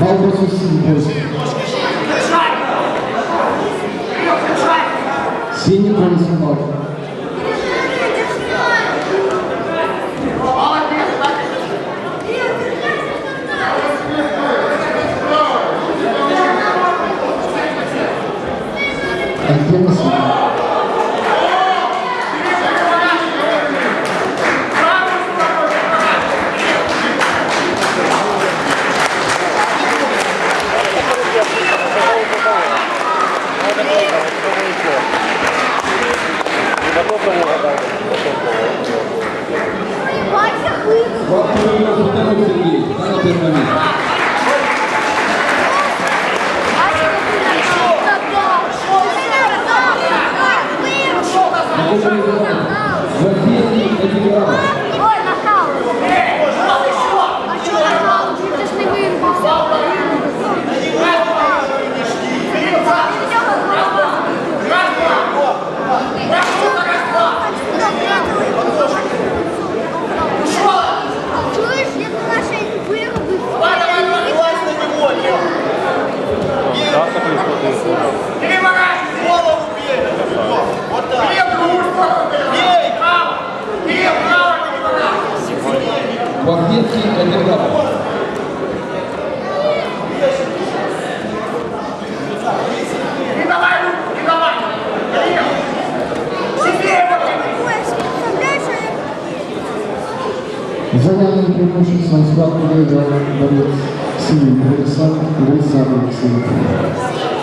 Або сусідів. Сіні промислові. Захід, Wielki Energowy. Zamiany piłkarzy są z Bartolomieja, Dariusz Ksywik, Wilson, Wilson, Ksywik.